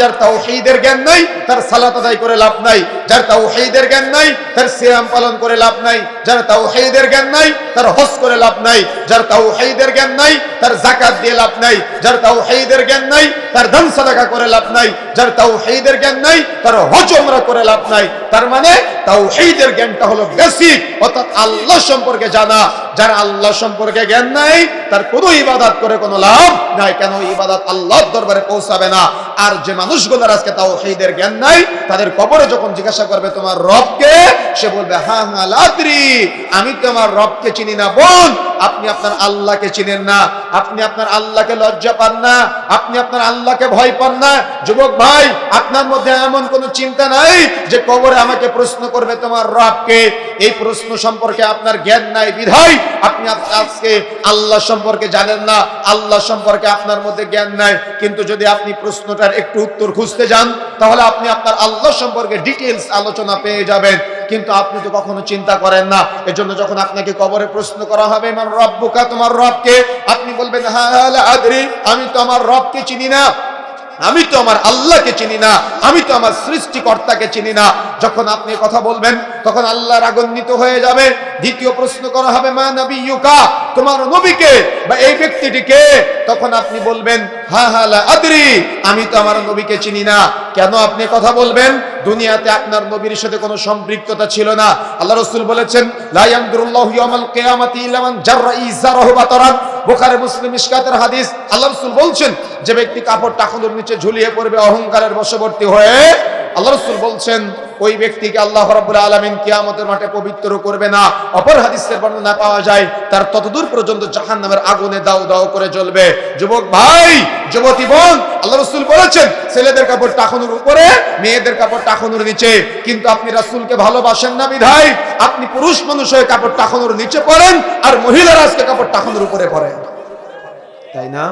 যার তাওহীদের জ্ঞান নাই, তার সালাত আদায় করে লাভ নাই। যার তাওহীদের জ্ঞান নাই, তার সিয়াম পালন করে লাভ নাই। যার তাওহীদের জ্ঞান নাই, তার হজ করে লাভ নাই। যার তাওহীদের জ্ঞান নাই, তার যাকাত দিয়ে লাভ নাই। যার তাওহীদের জ্ঞান নাই, তার দান সাদাকা করে লাভ নাই। যার তাওহীদের জ্ঞান নাই, তার হজ উমরা করে লাভ নাই। তার মানে তাওহীদের জ্ঞানটা হলো বেসিক অর্থাৎ আল্লাহ সম্পর্কে জানা। যার আল্লাহ সম্পর্কে জ্ঞান নাই, তার কোনো ইবাদাত করে কোনো লাভ নাই। কেন ইবাদত আল্লাহর দরবারে পৌঁছাবে না? আর যে মানুষগুলোর আজকে তাও সেইদের জ্ঞান নাই, তাদের কবরে যখন জিজ্ঞাসা করবে তোমার রবকে, সে বলবে হ্যাঁ হ্যাঁ লাদ্রি, আমি তোমার রবকে চিনি না, বোন। আপনি আপনার আল্লাহকে চিনেন না, আপনি আপনার আল্লাহকে লজ্জা পান না, আপনি আপনার আল্লাহকে ভয় পান না। যুবক ভাই, আপনার মধ্যে এমন কোনো চিন্তা নাই যে কবরে আমাকে প্রশ্ন করবে তোমার রবকে। এই প্রশ্ন সম্পর্কে আপনার জ্ঞান নাই বিধায় আপনি আজ- আজকে আল্লাহ সম্পর্কে জানেন না, আল্লাহ সম্পর্কে আপনার মধ্যে জ্ঞান নাই। কিন্তু যদি আপনি প্রশ্নটার একটু উত্তর খুঁজতে যান, তাহলে আপনি আপনার আল্লাহ সম্পর্কে ডিটেলস আলোচনা পেয়ে যাবেন। কিন্তু আপনি তো কখনো চিন্তা করেন না। এজন্য যখন আপনাকে কবরে প্রশ্ন করা হবে আমার রব্বুকা, তোমার রবকে? আপনি বলবেন হ্যাঁ আদরি, আমি তো আমার রবকে চিনি না। আমি তো আমার আল্লাহকে চিনি না। আমি তো আমার সৃষ্টিকর্তাকে চিনি না। যখন আপনি কথা বলবেন, তখন আল্লাহ রাগান্বিত হয়ে যাবে। দ্বিতীয় প্রশ্ন করা হবে, মা নবী ইউকা তোমার নবীকে বা এই ব্যক্তিটিকে? তখন আপনি বলবেন, হা হা, লা আদরি, আমি তো আমার নবীকে চিনি না। কেন আপনি কথা বলবেন? দুনিয়াতে আপনার নবীর সাথে কোনো সম্পৃক্ততা ছিল না। আল্লাহ রসুল বলেছেন বোখারে, মুসলিম ইস্কাতের হাদিস। আল্লাহ রসুল বলছেন, যে ব্যক্তি কাপড় টাকুনোর নিচে ঝুলিয়ে পড়বে, অহংকারের বশবর্তী হয়ে, আল্লাহ রসুল বলছেন ওই ব্যক্তিকে আল্লাহ রাব্বুল আলামিন কিয়ামতের মাঠে পবিত্র করবে না। অপর হাদিসের বর্ণনা পাওয়া যায়, তার ততদূর পর্যন্ত জাহান্নামের আগুনে দাও দাও করে জ্বলবে। যুবক ভাই, যুবতী বোন, আল্লাহ রসুল বলেছেন, ছেলেদের কাপড় টাকুনোর উপরে, মেয়েদের কাপড় টাকুনোর নিচে। কিন্তু আপনি রাসূলকে ভালোবাসেন না বিধায়, আপনি পুরুষ মানুষ হয়ে কাপড় টাকুনোর নিচে পড়েন, আর মহিলারা আজকে কাপড় টাকুনোর উপরে পড়েন তাই না?